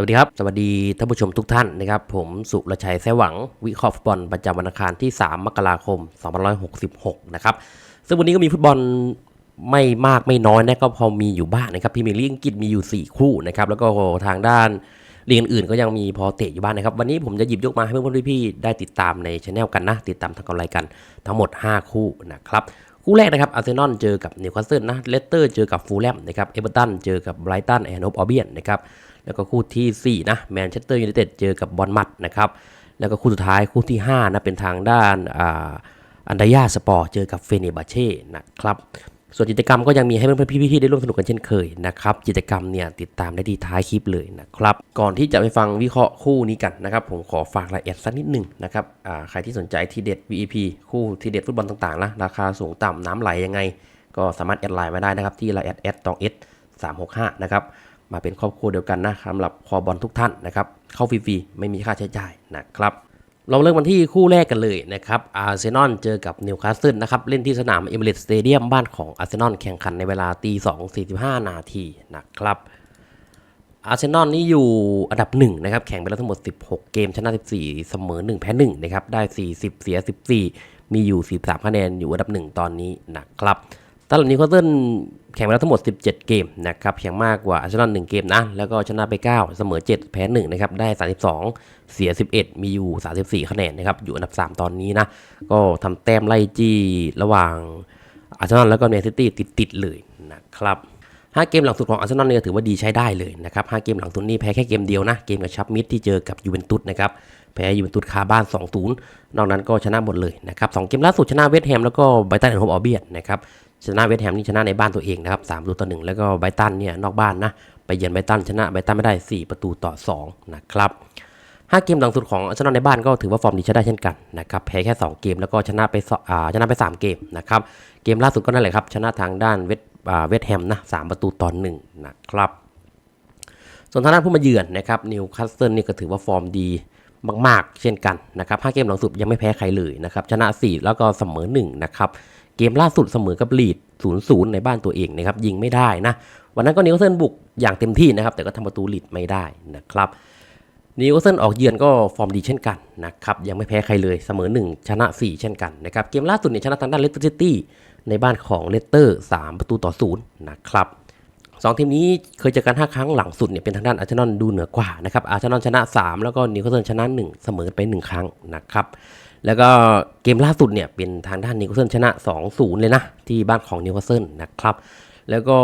สวัสดีครับ สวัสดีท่านผู้ชมทุกท่านนะครับ ผมสุรชัยแสหวัง วิเคราะห์ฟุตบอลประจำวันอังคารที่ 3 มกราคม 2566 นะครับ ซึ่งวันนี้ก็มีฟุตบอลไม่มากไม่น้อยนะก็พอมีอยู่บ้างนะครับพรีเมียร์ลีกอังกฤษมีอยู่ 4 คู่นะครับ แล้วก็ทางด้านลีกอื่นก็ยังมีพอเตะอยู่บ้างนะครับ วันนี้ผมจะหยิบยกมาให้เพื่อนๆพี่ๆได้ติดตามในช anel กันนะ ติดตามทางออนไลน์กันทั้งหมด 5 คู่นะครับคู่แรกนะครับอาร์เซนอลเจอกับนิวคาสเซิลนะเลสเตอร์เจอกับฟูลแลมนะครับเอเวอร์ตันเจอกับไบรตันแอนด์โออเบียนนะครับ แล้วก็คู่ทีสี่ 4 นะแมนเชสเตอร์ยูไนเต็ดเจอกับบอลมัดนะครับ แล้วก็คู่สุดท้ายคู่ที่ 5 นะ เป็นทางด้านอ่าอันดายาสปอร์เจอกับเฟเนบาเช่นะครับ ส่วนกิจกรรมก็ยังมีให้เพื่อนๆพี่ๆได้ร่วมสนุกกันเช่นเคยนะครับ กิจกรรมเนี่ยติดตามได้ที่ท้ายคลิปเลยนะครับ ก่อนที่จะไปฟังวิเคราะห์คู่นี้กันนะครับ ผมขอฝากรายละเอียดสักนิดหนึ่งนะครับใครที่สนใจทีเด็ด VEP คู่ทีเด็ดฟุตบอลต่างๆนะราคาสูงต่ำน้ำไหลยังไง ก็สามารถแอดไลน์มาได้นะครับที่ไลน์แอดแอดตองเอสสามหกห้านะครับ มาเป็นครอบครัวเดียวกันนะสำหรับคอบอลทุกท่านนะครับ เข้าฟรีๆ ไม่มีค่าใช้จ่ายนะครับ เราเริ่มกันที่คู่แรกกันเลยนะครับอาร์เซนอลเจอกับนิวคาสเซิลนะครับ เล่นที่สนามเอมิเรตสเตเดียมบ้านของอาร์เซนอลแข่งขันในเวลาตีสองสี่สิบห้านาทีนะครับอาร์เซนอลนี่อยู่อันดับหนึ่งนะครับแข่งไปแล้วทั้งหมด 16 เกมชนะ 14 เสมอ 1 แพ้1นะครับได้ 40 เสีย 14 มีอยู่ 43 คะแนนอยู่อันดับ 1 ตอนนี้นะครับ ตลาดนิวคาสเซิลแข่งไปแล้วทั้งหมด 17 เกมนะครับแข่งมากกว่าอาร์เซนอล1เกมนะแล้วก็ชนะไป 9 เสมอ 7 แพ้1นะครับได้ 32 เสีย 11 มีอยู่ 34 คะแนนนะครับอยู่อันดับ 3 ตอนนี้นะ ก็ทำแต้มไล่จี้ระหว่างอาร์เซนอลแล้วก็แมนซิตี้ติดๆเลยนะครับห้าเกมหลังสุดของอาร์เซนอลเนี่ยถือว่าดีใช้ได้เลยนะครับห้าเกมหลังสุดนี่แพ้แค่เกมเดียวนะ เกมกับชับมิดที่เจอกับยูเวนตุสนะครับแพ้ยูเวนตุสคาบ้าน 2-0 นอกนั้นก็ชนะหมดเลยนะครับสองเกมล่าสุดชนะเวสต์แฮมแล้วก็ไบรตันแอนด์โฮมออเบียนนะครับ ชนะเวสต์แฮมนี่ชนะในบ้านตัวเองนะครับ3ประตูต่อหนึ่งแล้วก็ไบตันเนี่ยนอกบ้านนะไปเยือนไบตันชนะไบตันไม่ได้ 4 ประตูต่อ 2 นะครับห้าเกมหลังสุดของอาร์เซนอลในบ้านก็ถือว่าฟอร์มดีใช้ได้เช่นกันนะครับแพ้แค่ 2 เกมแล้วก็ชนะไปสอ่าชนะไป 3 เกมนะครับเกมล่าสุดก็นั่นแหละครับชนะทางด้านเวสอ่าเวสต์แฮมนะสามประตูต่อหนึ่งนะครับส่วนทางด้านผู้มาเยือนนะครับนิวคาสเซิลนี่ก็ถือว่าฟอร์มดีมาก ๆ เช่นกันนะครับห้าเกมหลังสุดยังไม่แพ้ใครเลยนะครับชนะ 4 แล้วก็เสมอ1นะครับ เกมล่าสุดเสมอกับลีด0-0ในบ้านตัวเองนะครับยิงไม่ได้นะ วันนั้นก็นิวเซิลบุกอย่างเต็มที่นะครับ แต่ก็ทำประตูลีดไม่ได้นะครับนิวเซิลออกเยือนก็ฟอร์มดีเช่นกันนะครับยังไม่แพ้ใครเลยเสมอ 1 ชนะ 4 เช่นกันนะครับเกมล่าสุดเนี่ยชนะทางด้านเลสเตอร์ซิตี้ในบ้านของเลสเตอร์ 3 ประตูต่อ0นะครับสองทีมนี้เคยเจอกัน 5 ครั้งหลังสุดเนี่ยเป็นทางด้านอาร์เซนอลดูเหนือกว่านะครับอาร์เซนอลชนะ 3 แล้วก็นิวคาสเซิลชนะ 1 เสมอไป 1 ครั้งนะครับ แล้วก็เกมล่าสุดเนี่ยเป็นทางด้านนิวคาสเซิลชนะ 2-0 เลยนะ ที่บ้านของนิวคาสเซิลนะครับ แล้วก็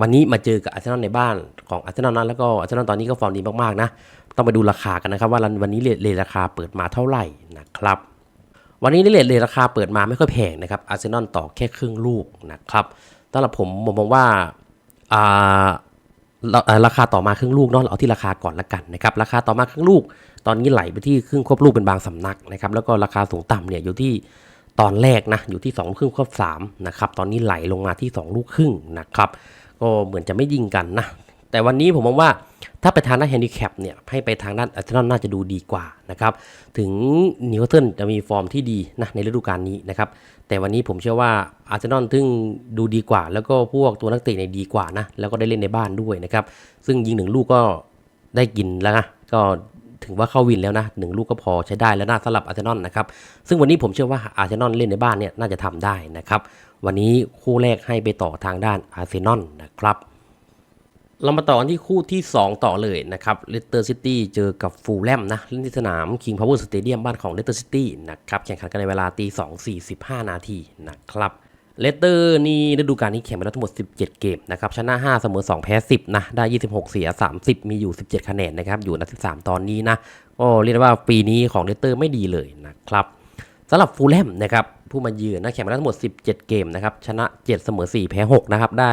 วันนี้มาเจอกับอาร์เซนอลในบ้านของอาร์เซนอลนะแล้วก็อาร์เซนอลตอนนี้ก็ฟอร์มดีมากๆนะ ต้องไปดูราคากันนะครับ ว่าวันนี้เลทราคาเปิดมาเท่าไหร่นะครับ วันนี้เลทเลยราคาเปิดมาไม่ค่อยแพงนะครับอาร์เซนอลต่อแค่ครึ่งลูกนะครับสำหรับผมผมมองว่าอ่าเราอ่าราคาต่อมาครึ่งลูกเนาะเราเอาที่ราคาก่อนละกันนะครับราคาต่อมาครึ่งลูก ตอนนี้ไหลไปที่ครึ่งควบลูกเป็นบางสำนักนะครับแล้วก็ราคาสูงต่ำเนี่ยอยู่ที่ตอนแรกนะอยู่ที่2ครึ่งควบ3นะครับตอนนี้ไหลลงมาที่ 2 ลูกครึ่งนะครับก็เหมือนจะไม่ยิงกันนะแต่วันนี้ผมมองว่าถ้าไปทางด้านแฮนดิแคปเนี่ยให้ไปทางด้านอาร์เซนอลน่าจะดูดีกว่านะครับถึงนิวคาสเซิลจะมีฟอร์มที่ดีนะในฤดูกาลนี้นะครับแต่วันนี้ผมเชื่อว่าอาร์เซนอลซึ่งดูดีกว่า แล้วก็พวกตัวนักเตะเนี่ยดีกว่านะแล้วก็ได้เล่นในบ้านด้วยนะครับซึ่งยิงหนึ่งลูกก็ได้กินแล้วนะก็ ถึงว่าเข้าวินแล้วนะหนึ่งลูกก็พอใช้ได้แล้วนะสำหรับอาร์เซนอลนะครับซึ่งวันนี้ผมเชื่อว่าอาร์เซนอลเล่นในบ้านเนี่ยน่าจะทำได้นะครับวันนี้คู่แรกให้ไปต่อทางด้านอาร์เซนอลนะครับเรามาต่อกันที่คู่ที่ 2 ต่อเลยนะครับเลสเตอร์ซิตี้เจอกับฟูลแลมนะเล่นที่สนาม King Power Stadium บ้านของเลสเตอร์ซิตี้นะครับแข่งขันกันในเวลาตี2 45นาทีนะครับ เลสเตอร์นี่ฤดูกาลนี้แข่งไปแล้วทั้งหมด 17 เกมนะครับชนะ 5 เสมอ 2 แพ้ 10 นะ ได้ 26 เสีย 30 มีอยู่ 17 คะแนนนะครับ อยู่อันดับ13 ตอนนี้นะ ก็เรียกได้ว่าปีนี้ของเลสเตอร์ไม่ดีเลยนะครับสำหรับฟูลแลมนะครับ ผู้มาเยือนนะแข่งไปแล้วทั้งหมด 17 เกมนะครับ ชนะ 7 เสมอ 4 แพ้ 6 นะครับ ได้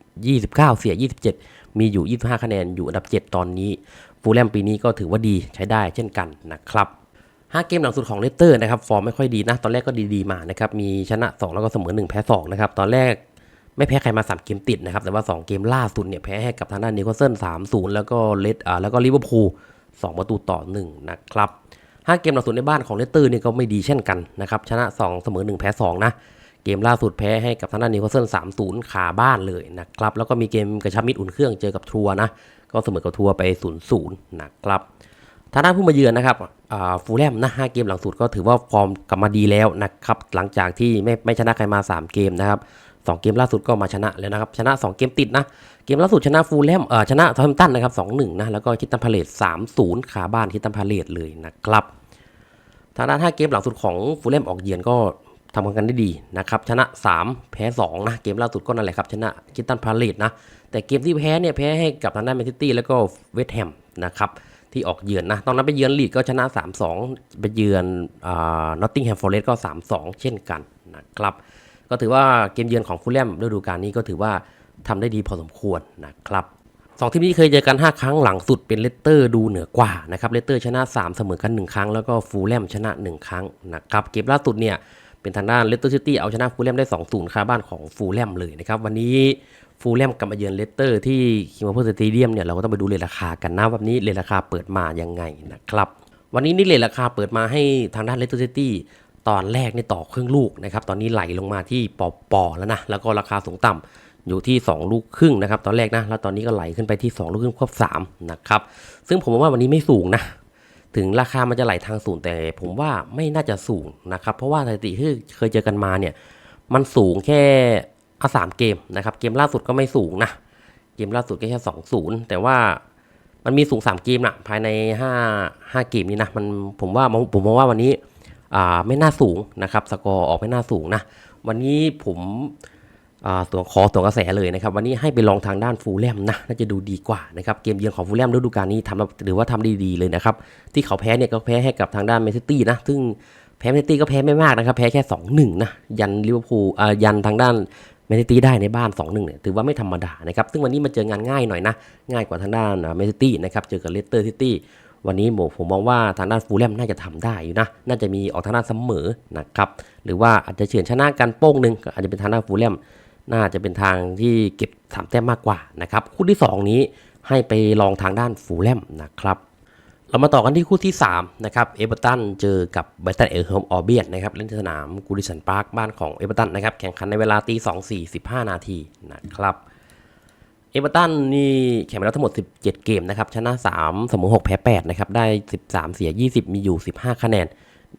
29 เสีย 27 มีอยู่ 25 คะแนน อยู่อันดับ 7 ตอนนี้ ฟูลแลมปีนี้ก็ถือว่าดีใช้ได้เช่นกันนะครับ 5 เกมหลังสุดของเลสเตอร์นะครับฟอร์มไม่ค่อยดีนะ ตอนแรกก็ดีๆมานะครับมีชนะ 2 แล้วก็เสมอ 1 แพ้2นะครับตอนแรกไม่แพ้ใครมา 3 เกมติดนะครับแต่ว่า 2 เกมล่าสุดเนี่ยแพ้ให้กับทางด้านนิวคาสเซิล3-0แล้วก็เลสอ่าแล้วก็ลิเวอร์พูล2ประตูต่อ 1 นะครับ5เกมหลังสุดในบ้านของเลสเตอร์นี่ก็ไม่ดีเช่นกันนะครับชนะ 2 เสมอ 1 แพ้ 2 นะ เกมล่าสุดแพ้ให้กับทางด้านนิวคาสเซิล3-0ขาบ้านเลยนะครับแล้วก็มีเกมกระชับมิตรอุ่นเครื่องเจอกับทัวนะก็เสมอกับทัวร์ไป0-0นะครับ ทางด้านผู้มาเยือนนะครับฟูลแลมนะ5เกมหลังสุดก็ถือว่าฟอร์มกลับมาดีแล้วนะครับ หลังจากที่ไม่ไม่ชนะใครมา 3 เกมนะครับ2เกมล่าสุดก็มาชนะแล้วนะครับ ชนะ 2 เกมติดนะ เกมล่าสุดชนะฟูลแลมเอ่อชนะทอมตันนะครับ2-1นะ แล้วก็คิดตันพาเลต3-0ขาบ้านคิดตันพาเลตเลยนะครับ ทางด้าน5เกมหลังสุดของฟูลแลมออกเยือนก็ทำกันได้ดีนะครับ ชนะ 3 แพ้ 2 นะ เกมล่าสุดก็นั่นแหละครับ ชนะคิดตันพาเลตนะ แต่เกมที่แพ้เนี่ยแพ้ให้กับทางด้านแมนซิตี้แล้วก็เวสต์แฮมนะครับ ที่ออกเยือนนะ ตอนนั้นไปเยือนลีดก็ชนะ 3-2 ไปเยือนนอตติงแฮมฟอร์เรสต์ก็ 3-2 เช่นกันนะครับ ก็ถือว่าเกมเยือนของฟูลแลมฤดูกาลนี้ก็ถือว่าทำได้ดีพอสมควรนะครับสองทีมนี้เคยเจอกัน 5 ครั้งหลังสุดเป็นเลสเตอร์ดูเหนือกว่านะครับเลสเตอร์ชนะ 3 เสมอกัน 1 ครั้ง แล้วก็ฟูลแลมชนะ 1 ครั้งนะครับเกมล่าสุดเนี่ย เป็นทางด้านเลสเตอร์ซิตี้เอาชนะฟูลแลมได้ 2-0 คาบ้านของฟูลแลมเลยนะครับ วันนี้ฟูลแลมกลับมาเยือนเลสเตอร์ที่คิงพาวเวอร์สเตเดียมเนี่ยเราก็ต้องไปดูเรทราคากันนะวันนี้เรทราคาเปิดมายังไงนะครับ วันนี้นี่เรทราคาเปิดมาให้ทางด้านเลสเตอร์ซิตี้ตอนแรกนี่ต่อครึ่งลูกนะครับตอนนี้ไหลลงมาที่ปอปอแล้วนะแล้วก็ราคาสูงต่ำอยู่ที่ 2 ลูกครึ่งนะครับตอนแรกนะแล้วตอนนี้ก็ไหลขึ้นไปที่ 2 ลูกครึ่งควบ3นะครับซึ่งผมว่าวันนี้ไม่สูงนะ ถึงราคามันจะไหลทางสูงแต่ผมว่าไม่น่าจะสูงนะครับ เพราะว่าสถิติที่เคยเจอกันมาเนี่ย มันสูงแค่อาสามเกมนะครับ เกมล่าสุดก็ไม่สูงนะ เกมล่าสุดก็แค่สองศูนย์แต่ว่ามันมีสูง3เกมนะภายใน5 5เกมนี้นะมันผมว่าผมมองว่าวันนี้อ่าไม่น่าสูงนะครับ สกอร์ออกไม่น่าสูงนะ วันนี้ผม ตัวขอตัวกระแสเลยนะครับวันนี้ให้ไปลองทางด้านฟูลแลมนะน่าจะดูดีกว่านะครับเกมเยือนของฟูลแลมฤดูกาลนี้ทำหรือว่าทำได้ดีเลยนะครับที่เขาแพ้เนี่ยก็แพ้ให้กับทางด้านแมนซิตี้นะซึ่งแพ้แมนซิตี้ก็แพ้ไม่มากนะครับแพ้แค่ 2-1นะยันลิเวอร์พูลยันทางด้านแมนซิตี้ได้ในบ้าน 2-1เนี่ยถือว่าไม่ธรรมดานะครับซึ่งวันนี้มาเจองานง่ายหน่อยนะง่ายกว่าทางด้านแมนซิตี้นะครับเจอกับเลสเตอร์ซิตี้วันนี้ผมมองว่าทางด้านฟูลแลมน่าจะทำได้อยู่นะ น่าจะมีออกทางด้านเสมอนะครับ หรือว่าอาจจะเฉือนชนะกันโป้งหนึ่งอาจจะเป็นทางด้านฟูลแลม น่าจะเป็นทางที่เก็บสามแต้มมากกว่านะครับคู่ที่ 2 นี้ให้ไปลองทางด้านฟูลแลมนะครับเรามาต่อกันที่คู่ที่3นะครับเอเวอร์ตันเจอกับไบตันเออร์เฮิมออเบียนนะครับเล่นที่สนามกูดิสันพาร์คบ้านของเอเวอร์ตันนะครับแข่งขันในเวลาตี2 4 15นาทีนะครับเอเวอร์ตันนี่แข่งไปแล้วทั้งหมด 17 เกมนะครับชนะ 3 เสมอ 6 แพ้ 8 นะครับ ได้ 13 เสีย 20 มีอยู่ 15 คะแนน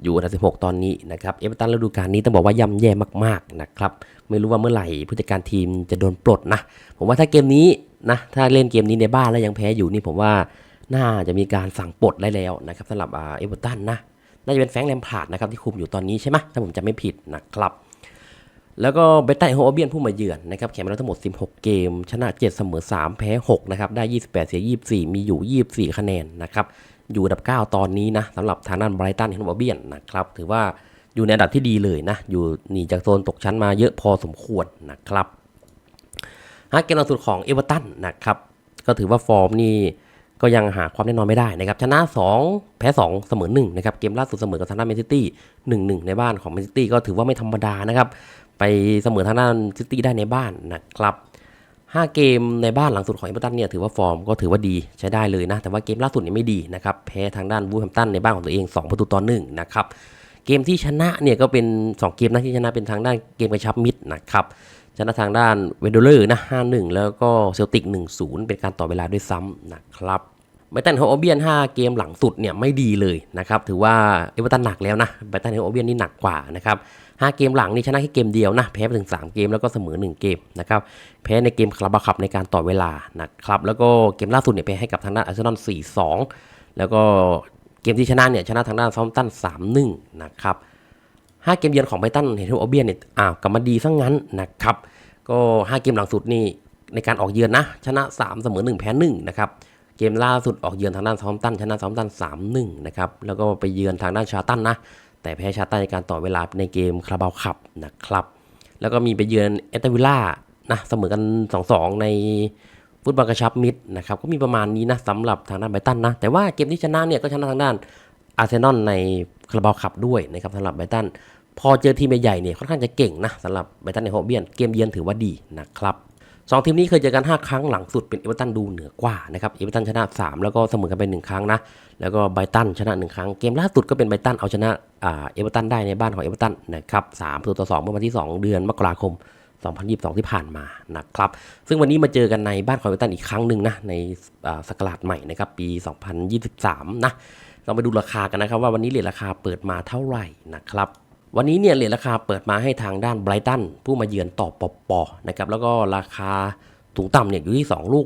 อยู่อันดับ 16 ตอนนี้นะครับเอเวอร์ตันฤดูกาลนี้ต้องบอกว่าย่ำแย่มากๆนะครับไม่รู้ว่าเมื่อไหร่ผู้จัดการทีมจะโดนปลดนะ ผมว่าถ้าเกมนี้นะถ้าเล่นเกมนี้ในบ้านแล้วยังแพ้อยู่นี่ผมว่าน่าจะมีการสั่งปลดได้แล้วนะครับสำหรับเอเวอร์ตันนะน่าจะเป็นแฟงแลมพาร์ดนะครับที่คุมอยู่ตอนนี้ใช่ไหมถ้าผมจำไม่ผิดนะครับแล้วก็เบต้าโฮเบียนผู้มาเยือนนะครับแข่งมาแล้วทั้งหมด 16 เกม ชนะ 7 เสมอ 3 แพ้ 6 นะครับ ได้ 28 เสีย 24 มีอยู่ 24 คะแนนนะครับ อยู่อันดับ 9 ตอนนี้นะสำหรับทางด้านไบรตันโฮเบียนนะครับ ถือว่าอยู่ในอันดับที่ดีเลยนะ อยู่หนีจากโซนตกชั้นมาเยอะพอสมควรนะครับฮะเกมล่าสุดของเอเวอร์ตันนะครับ ก็ถือว่าฟอร์มนี่ก็ยังหาความแน่นอนไม่ได้นะครับ ชนะ 2 แพ้ 2 เสมอ1นะครับ เกมล่าสุดเสมอกับทางด้านแมนซิตี้1-1 ในบ้านของแมนซิตี้ก็ถือว่าไม่ธรรมดานะครับ ไปเสมอทางด้านซิตี้ได้ในบ้านนะครับ 5 เกมในบ้านหลังสุดของเอเวอร์ตันเนี่ยถือว่าฟอร์มก็ถือว่าดีใช้ได้เลยนะ แต่ว่าเกมล่าสุดเนี่ยไม่ดีนะครับแพ้ทางด้านวูแฮมตันในบ้านของตัวเอง 2 ประตูต่อ1นะครับเกมที่ชนะเนี่ยก็เป็น 2 เกมนะที่ชนะเป็นทางด้านเกมกระชับมิตรนะครับชนะทางด้านเวนโดเลอร์นะ5-1 แล้วก็เซลติก 1-0 เป็นการต่อเวลาด้วยซ้ำนะครับไบตันเฮอเบียน 5 เกมหลังสุดเนี่ยไม่ดีเลยนะครับ ถือว่าเอเวอร์ตันหนักแล้วนะไบตันเฮอเบียนนี่หนักกว่านะครับ 5 เกมหลังนี่ชนะแค่เกมเดียวนะแพ้ไปถึง 3 เกมแล้วก็เสมอ 1 เกมนะครับแพ้ในเกมคาราบาคับในการต่อเวลานะครับแล้วก็เกมล่าสุดเนี่ยแพ้ให้กับทางด้านอาร์เซนอล4-2 แล้วก็เกมที่ชนะเนี่ยชนะทางด้านซอมตัน3-1นะครับ5เกมเยือนของไบตันเฮออเบียนเนี่ยอ้าวกลับมาดีซะงั้นนะครับก็ 5 เกมหลังสุดนี่ในการออกเยือนนะชนะ 3 เสมอ 1 แพ้1นะครับเกมล่าสุดออกเยือนทางด้านซอมตันชนะซอมตัน3-1นะครับแล้วก็ไปเยือนทางด้านชาตันนะ แต่แพ้ชาตันในการต่อเวลาในเกมคาราบาวคัพนะครับ แล้วก็มีไปเยือนเอตวิลล่านะเสมอกัน 2-2 ในฟุตบอลกระชับมิตรนะครับก็มีประมาณนี้นะสำหรับทางด้านไบตันนะ แต่ว่าเกมที่ชนะเนี่ยก็ชนะทางด้านอาร์เซนอลในคาราบาวคัพด้วยนะครับสำหรับไบตันพอเจอทีมใหญ่เนี่ยค่อนข้างจะเก่งนะสำหรับไบตันในโฮเบียนเกมเยือนถือว่าดีนะครับ สองทีมนี้เคยเจอกัน 5 ครั้งหลังสุดเป็นเอเวอร์ตันดูเหนือกว่านะครับเอเวอร์ตันชนะ 3 แล้วก็เสมอกันไป 1 ครั้งนะ แล้วก็ไบตันชนะ 1 ครั้ง เกมล่าสุดก็เป็นไบตันเอาชนะเอเวอร์ตันได้ในบ้านของเอเวอร์ตันนะครับ3ประตูต่อ2เมื่อวันที่ 2 เดือนมกราคม 2022 ที่ผ่านมานะครับ ซึ่งวันนี้มาเจอกันในบ้านคอมพิวตันอีกครั้งหนึ่งนะในสกราชใหม่นะครับปี 2023 นะเราไปดูราคากันนะครับว่าวันนี้เหรียญราคาเปิดมาเท่าไหร่นะครับ วันนี้เนี่ยเหรียญราคาเปิดมาให้ทางด้านไบรตันผู้มาเยือนต่อปอปอนะครับแล้วก็ราคาสูงต่ำเนี่ยอยู่ที่ 2 ลูก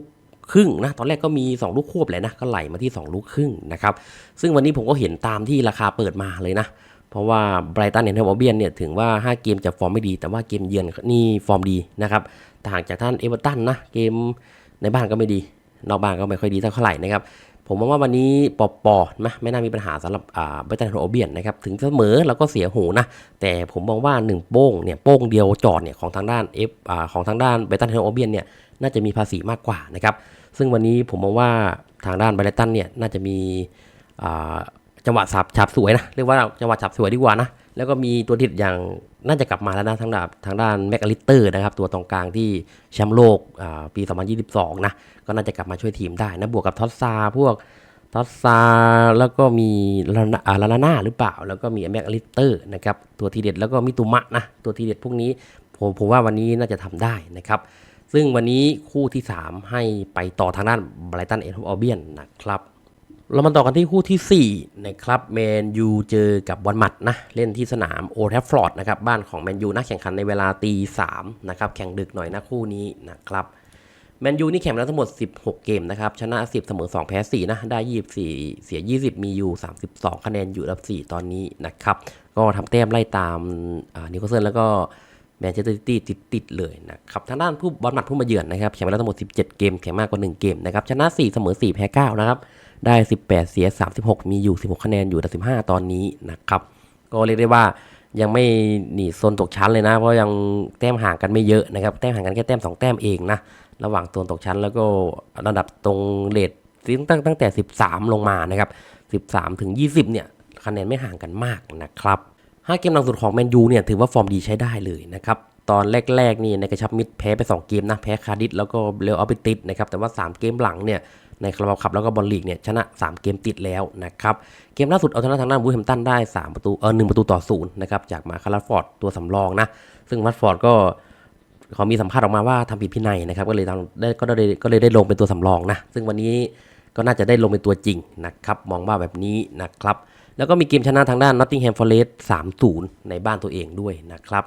ครึ่งนะตอนแรกก็มี 2 ลูกควบเลยนะก็ไหลมาที่ 2 ลูกครึ่งนะครับซึ่งวันนี้ผมก็เห็นตามที่ราคาเปิดมาเลยนะ เพราะว่าไบรตันเนี่ยทอร์บอเบียนเนี่ยถึงว่า 5 เกมจะฟอร์มไม่ดี แต่ว่าเกมเยือนนี่ฟอร์มดีนะครับต่างจากท่านเอเวอร์ตันนะเกมในบ้านก็ไม่ดีนอกบ้านก็ไม่ค่อยดีเท่าไหร่นะครับ ผมมองว่าวันนี้ปอปอนะไม่น่ามีปัญหาสำหรับอ่าไบตันเทอร์บอเบียนนะครับถึงเสมอแล้วก็เสียหูนะแต่ผมมองว่า 1 โป้งเนี่ยโป้งเดียวจอดเนี่ยของทางด้าน F อ่าของทางด้านไบตันเทอร์บอเบียนเนี่ยน่าจะมีภาษีมากกว่านะครับซึ่งวันนี้ผมมองว่าทางด้านไบรตันเนี่ยน่าจะมีอ่าจังหวะสับฉับสวยนะเรียกว่าจังหวะฉับสวยดีกว่านะ แล้วก็มีตัวทิดอย่างน่าจะกลับมาแล้วนะทางด้านทางด้านแมกอลิเตอร์นะครับ ตัวตรงกลางที่แชมป์โลกปี 2022 นะ ก็น่าจะกลับมาช่วยทีมได้นะ บวกกับทอสซาพวกทอสซาแล้วก็มีลานาลานาน่าหรือเปล่า แล้วก็มีแมกอลิเตอร์นะครับ ตัวทีเด็ดแล้วก็มิตุมะนะ ตัวทีเด็ดพวกนี้ผมผมว่าวันนี้น่าจะทำได้นะครับ ซึ่งวันนี้คู่ที่ 3 ให้ไปต่อทางด้านไบรตันเอทออเบียนนะครับ เรามาต่อกันที่คู่ทีสี่ 4 นะครับแมนยูเจอกับบอลมัดนะ เล่นที่สนามโอทัฟฟอร์ดนะครับ บ้านของแมนยูนะแข่งขันในเวลาตีสามนะครับ แข่งดึกหน่อยนะคู่นี้นะครับแมนยูนี่แข่งแล้วทั้งหมด 16 เกมนะครับ ชนะ 10 เสมอ 2 แพ้ 4 นะ ได้ 24 เสีย 20 มีอยู่ 32 คะแนนอยู่อันดับ 4 ตอนนี้นะครับ ก็ทำแต้มไล่ตามนิวคาสเซิลแล้วก็แมนเชสเตอร์ซิตี้ติดๆเลยนะครับ ทางด้านผู้บอลหมัดผู้มาเยือนนะครับ แข่งแล้วทั้งหมด 17 เกม แข่งมากกว่า 1 เกมนะครับ ชนะ 4 เสมอ 4 แพ้ 9 นะครับ ได้ 18 เสีย 36 มีอยู่ 16 คะแนนอยู่อันดับ15 ตอนนี้นะครับ ก็เรียกได้ว่ายังไม่หนีโซนตกชั้นเลยนะ เพราะยังแต้มห่างกันไม่เยอะนะครับ แต้มห่างกันแค่แต้ม 2 แต้มเองนะ ระหว่างโซนตกชั้นแล้วก็ระดับตรงเลทตั้งตั้งแต่ 13 ลงมานะครับ 13 ถึง 20 เนี่ย คะแนนไม่ห่างกันมากนะครับ5เกมหลังสุดของแมนยูเนี่ยถือว่าฟอร์มดีใช้ได้เลยนะครับตอนแรกๆนี่ในกระชับมิตรแพ้ไป 2 เกมนะ แพ้คาร์ดิสแล้วก็เรอัลเปติสนะครับแต่ว่า 3 เกมหลังเนี่ย ในคาราบาวคัพแล้วก็บอลลีกเนี่ยชนะ 3 เกมติดแล้วนะครับเกมล่าสุดเอาชนะทางด้านบูแฮมตันได้ 3 ประตูเออหประตูต่อศูนย์นะครับจากมาคาราฟอร์ดตัวสำรองนะซึ่งวัตฟอร์ดก็เขามีสัมภาษณ์ออกมาว่าทำผิดพินัยนะครับก็เลยทางได้ก็ได้ก็เลยได้ลงเป็นตัวสำรองนะซึ่งวันนี้ก็น่าจะได้ลงเป็นตัวจริงนะครับมองว่าแบบนี้นะครับแล้วก็มีเกมชนะทางด้านนอตติงแฮมฟอร์เรสต์3-0ในบ้านตัวเองด้วยนะครับ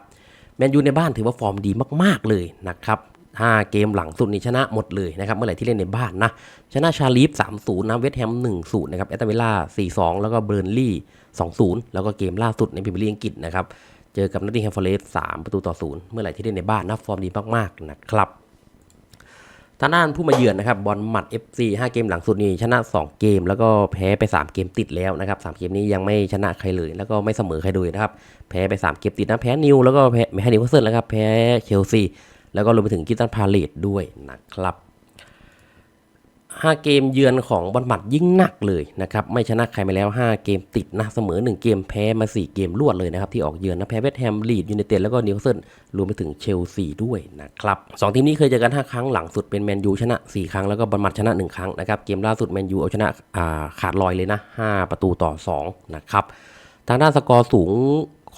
แมนยูในบ้านถือว่าฟอร์มดีมาก ๆ เลยนะครับ 5 เกมหลังสุดนี้ชนะหมดเลยนะครับ เมื่อไหร่ที่เล่นในบ้านนะ ชนะชาลีฟ3-0นะ เวสต์แฮม 1-0 นะครับแอตตาเวล่า 4-2 แล้วก็เบอร์นลี่ 2-0 แล้วก็เกมล่าสุดในพรีเมียร์ลีกอังกฤษนะครับ เจอกับนอตติงแฮมฟอร์เรสต์3ประตูต่อ 0 เมื่อไหร่ที่เล่นในบ้านนะ ฟอร์มดีมากๆนะครับทางด้านผู้มาเยือนนะครับบอลหมัด FC 5 เกมหลังสุดนี้ชนะ 2 เกม แล้วก็แพ้ไป 3 เกมติดแล้วนะครับ3เกมนี้ยังไม่ชนะใครเลย แล้วก็ไม่เสมอใครเลยนะครับแพ้ไป 3 เกมติดนะแพ้นิวแล้วก็แพ้ไม่ให้นิวคาสเซิลแล้วครับแพ้เชลซี แล้วก็รวมไปถึงกิตันพาเลตด้วยนะครับ5 เกมเยือนของบอลหมัดยิ่งหนักเลยนะครับ ไม่ชนะใครมาแล้ว 5 เกมติดนะเสมอ 1 เกมแพ้มา 4 เกมรวดเลยนะครับ ที่ออกเยือนนะแพ้เวสต์แฮมลีดยูไนเต็ดแล้วก็นิวเซิลรวมไปถึงเชลซีด้วยนะครับสองทีมนี้เคยเจอกัน 5 ครั้งหลังสุดเป็นแมนยูชนะ 4 ครั้งแล้วก็บอลหมัดชนะ 1 ครั้งนะครับเกมล่าสุดแมนยูเอาชนะาขาดลอยเลยนะ 5 ประตูต่อ 2 นะครับทางด้านสกอร์สูง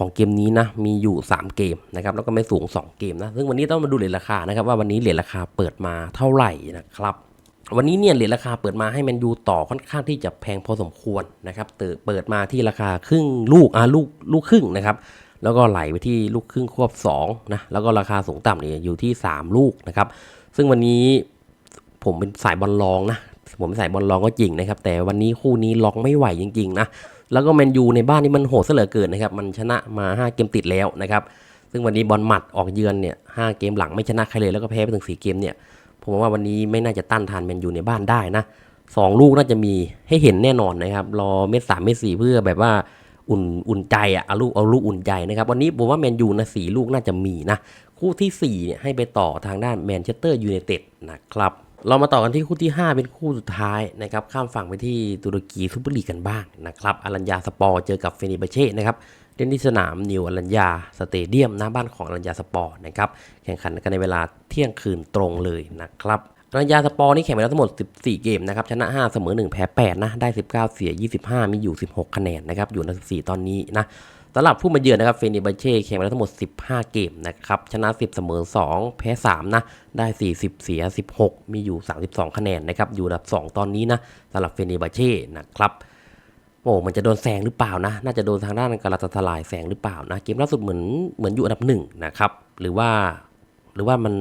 ของเกมนี้นะมีอยู่ 3 เกมนะครับแล้วก็ไม่สูง 2 เกมนะซึ่งวันนี้ต้องมาดูเหรียญราคานะครับว่าวันนี้เหรียญราคาเปิดมาเท่าไหร่นะครับวันนี้เนี่ยเหรียญราคาเปิดมาให้แมนยูต่อค่อนข้างที่จะแพงพอสมควรนะครับเติบเปิดมาที่ราคาครึ่งลูกอ่าลูกลูกครึ่งนะครับแล้วก็ไหลไปที่ลูกครึ่งควบ2นะแล้วก็ราคาสูงต่ำเนี่ยอยู่ที่ 3 ลูกนะครับซึ่งวันนี้ผมเป็นสายบอลลองนะผมสายบอลลองก็จริงนะครับแต่วันนี้คู่นี้ล็อกไม่ไหวจริงๆนะ แล้วก็แมนยูในบ้านนี่มันโหดเหลือเกินนะครับมันชนะมา 5 เกมติดแล้วนะครับซึ่งวันนี้บอลหมัดออกเยือนเนี่ยหเกมหลังไม่ชนะใครเลยแล้วก็แพ้ไปถึง4เกมเนี่ยผมว่าวันนี้ไม่น่าจะต้านทานแมนยูในบ้านได้นะสองลูกน่าจะมีให้เห็นแน่นอนนะครับรอเม็ดสามเม็ดสี่เพื่อแบบว่าอุ่นอุ่นใจอะเอาลูกเอาลูกอุ่นใจนะครับวันนี้ผมว่าแมนยูนะสี่ลูกน่าจะมีนะคู่ที่4เนี่ยให้ไปต่อทางด้านแมนเชสเตอร์ยูไนเต็ดนะครับ เรามาต่อกันที่คู่ที่ 5 เป็นคู่สุดท้ายนะครับข้ามฝั่งไปที่ตุรกีซุปเปอร์ลีกกันบ้างนะครับอารัญญาสปอร์เจอกับเฟเนเบเช่นะครับเล่นที่สนามนิวอรัญญาสเตเดียมหน้าบ้านของอรัญญาสปอร์นะครับแข่งขันกันในเวลาเที่ยงคืนตรงเลยนะครับอรัญญาสปอร์นี่แข่งไปแล้วทั้งหมด 14 เกมนะครับชนะ 5 เสมอ 1 แพ้ 8 นะ ได้ 19 เสีย 25 มีอยู่ 16 คะแนนนะครับอยู่ใน14 ตอนนี้นะ สำหรับผู้มาเยือนนะครับเฟนร์บาเช่แข่งมาแล้วทั้งหมด 15 เกมนะครับ ชนะ 10 เสมอ 2 แพ้ 3 นะ ได้ 40 เสีย 16 มีอยู่ 32 คะแนนนะครับ อยู่อันดับ 2 ตอนนี้นะสำหรับเฟนร์บาเช่นะครับโอ้มันจะโดนแซงหรือเปล่านะ น่าจะโดนทางด้านกาลาตาทลายแซงหรือเปล่านะ เกมล่าสุดเหมือนเหมือนอยู่อันดับหนึ่งนะครับ หรือว่าหรือว่ามัน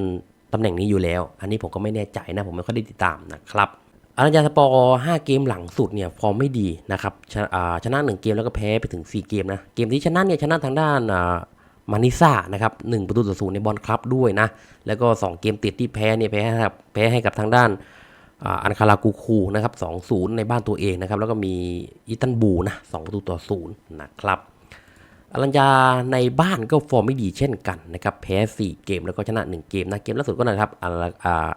ตำแหน่งนี้อยู่แล้ว อันนี้ผมก็ไม่แน่ใจนะ ผมไม่ค่อยได้ติดตามนะครับ อารัญญาสปอร์5เกมหลังสุดเนี่ยฟอร์มไม่ดีนะครับชนะอ่าชนะ 1 เกมแล้วก็แพ้ไปถึง 4 เกมนะ เกมที่ชนะเนี่ยชนะทางด้านมานิซ่านะครับหประตูต่อศูนย์ในบอลคลับด้วยนะ แล้วก็ 2 เกมติดที่แพ้เนี่ยแพ้ให้กับแพ้ให้กับทางด้านอันคารากูคูนะครับ2-0 ในบ้านตัวเองนะครับ แล้วก็มีอิตันบูนะ2ประตูต่อ0นะครับ อลัญญาในบ้านก็ฟอร์มไม่ดีเช่นกันนะครับแพ้ 4 เกมแล้วก็ชนะ 1 เกมนะเกมล่าสุดก็นะครับ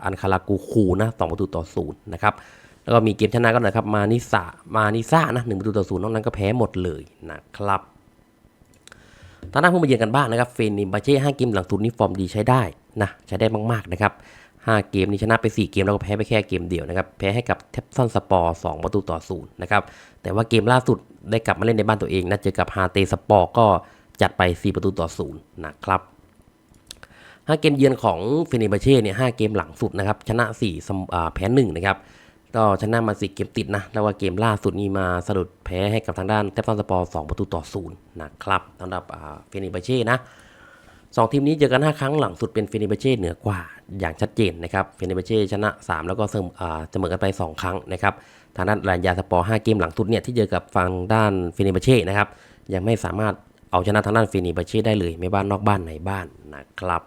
อันคารากูคูนะ2ประตูต่อ0นะครับแล้วก็มีเกมชนะก็นะครับมานิสามานิซ่านะ1ประตูต่อ0นอกนั้นก็แพ้หมดเลยนะครับทางด้านผู้มาเยือนกันบ้างนะครับเฟนนิบาเช่5เกมหลังสุดนี้ฟอร์มดีใช้ได้นะใช้ได้มากๆนะครับ 5 เกมนี้ชนะไป 4 เกมแล้วก็แพ้ไปแค่เกมเดียวนะครับ แพ้ให้กับเทปซันสปอร์2ประตูต่อ0นะครับ แต่ว่าเกมล่าสุดได้กลับมาเล่นในบ้านตัวเองนะเจอกับฮาเตสปอร์ก็จัดไป 4 ประตูต่อ0นะครับ5เกมเยือนของเฟเนบาเช่เนี่ย5เกมหลังสุดนะครับ ชนะ4แพ้1นะครับ ก็ชนะมา4เกมติดนะ แล้วว่าเกมล่าสุดนี้มาสะดุดแพ้ให้กับทางด้านเทปซันสปอร์2ประตูต่อ0นะครับสำหรับเฟเนบาเช่นะ สองทีมนี้เจอกัน 5 ครั้งหลังสุดเป็นเฟเนเบเช่เหนือกว่าอย่างชัดเจนนะครับเฟเนเบเช่ชนะ 3 แล้วก็เสมอกันไป 2 ครั้งนะครับทางด้านรานยาสปอร์5เกมหลังสุดเนี่ยที่เจอกับฝั่งด้านเฟเนเบเช่นะครับยังไม่สามารถเอาชนะทางด้านเฟเนเบเช่ได้เลยไม่บ้านนอกบ้านในบ้านนะครับ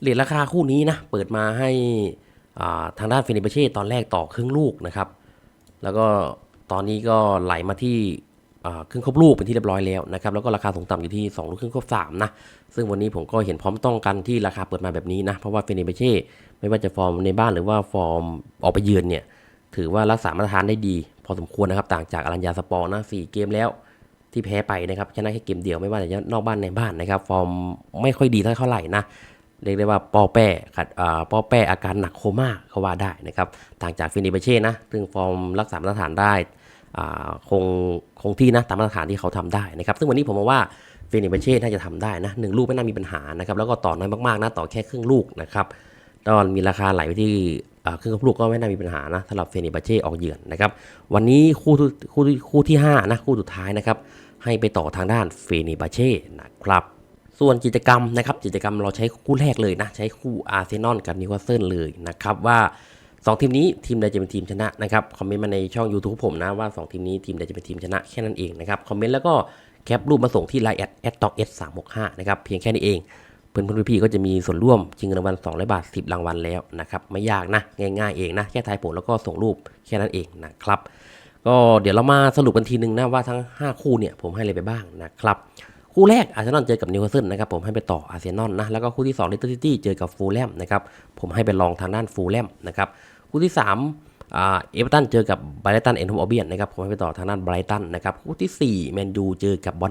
เหรียญราคาคู่นี้นะเปิดมาให้าทางด้านเฟเนเบเช่ตอนแรกต่อครึ่งลูกนะครับแล้วก็ตอนนี้ก็ไหลมาที่ อ่าครึ่งครบลูกเป็นที่เรียบร้อยแล้วนะครับแล้วก็ราคาสูงต่ำอยู่ที่2ลูกครึ่งครบ3นะซึ่งวันนี้ผมก็เห็นพร้อมต้องกันที่ราคาเปิดมาแบบนี้นะเพราะว่าเฟเนเบเช่ไม่ว่าจะฟอร์มในบ้านหรือว่าฟอร์มออกไปเยือนเนี่ยถือว่ารักษามาตรฐานได้ดี พอสมควรนะครับต่างจากอรัญญาสปอร์นะสี่เกมแล้วที่แพ้ไปนะครับชนะแค่เกมเดียวไม่ว่าจะนอกบ้านในบ้านนะครับฟอร์มไม่ค่อยดีเท่าไหร่นะเรียกได้ว่าปอแป้ขัดปอแป้อาการหนักโคม่าเขาว่าได้นะครับต่างจากฟินิเบเช่นะซึ่งฟอร์มรักษามาตรฐานได้ คงคงที่นะตามมาตรฐานที่เขาทำได้นะครับ ซึ่งวันนี้ผมมองว่าฟินิเบเช่น่าจะทำได้นะหนึ่งลูกไม่น่ามีปัญหานะครับ แล้วก็ต่อน้อยมากๆนะต่อแค่ครึ่งลูกนะครับตอนมีราคาไหลไปที่อ่าครึ่งลูกก็ไม่น่ามีปัญหานะสำหรับเฟนิเบเช่ออกเยือนนะครับ วันนี้คู่ที่คู่คู่ที่ห้านะคู่สุดท้ายนะครับ ให้ไปต่อทางด้านเฟนิบเช่นะครับส่วนกิจกรรมนะครับกิจกรรมเราใช้คู่แรกเลยนะ ใช้คู่อาร์เซนอลกับนิวคาสเซิลเลยนะครับว่า 2 ทีมนี้ทีมใดจะเป็นทีมชนะนะครับคอมเมนต์มาในช่อง YouTube ผมนะว่า 2 ทีมนี้ทีมใดจะเป็นทีมชนะแค่นั้นเองนะครับคอมเมนต์แล้วก็แคปรูปมาส่งที่ไลน์แอดแอดต็อกเอสสามหกห้านะครับเพียงแค่นี้เอง เพื่อนเพื่อนพี่ๆก็จะมีส่วนร่วมชิงเงินรางวัล200 บาท 10 รางวัลแล้วนะครับไม่ยากนะง่ายๆเองนะแค่ทายผลแล้วก็ส่งรูปแค่นั้นเองนะครับก็เดี๋ยวเรามาสรุปกันทีนึงนะว่าทั้ง 5 คู่เนี่ยผมให้อะไรไปบ้างนะครับคู่แรกอาร์เซนอลเจอกับนิวคาสเซิลนะครับผมให้ไปต่ออาร์เซนอลนะแล้วก็คู่ที่2เลสเตอร์ซิตี้เจอกับฟูลแลมนะครับผมให้ไปลองทางด้านฟูลแลมนะครับ คู่ที่3อ่าเอเวอร์ตันเจอกับไบรตันเอ็นโฮมอเบียนนะครับผมให้ไปต่อทางด้านไบรตันนะครับคู่ที่4แมนยูเจอกับบอล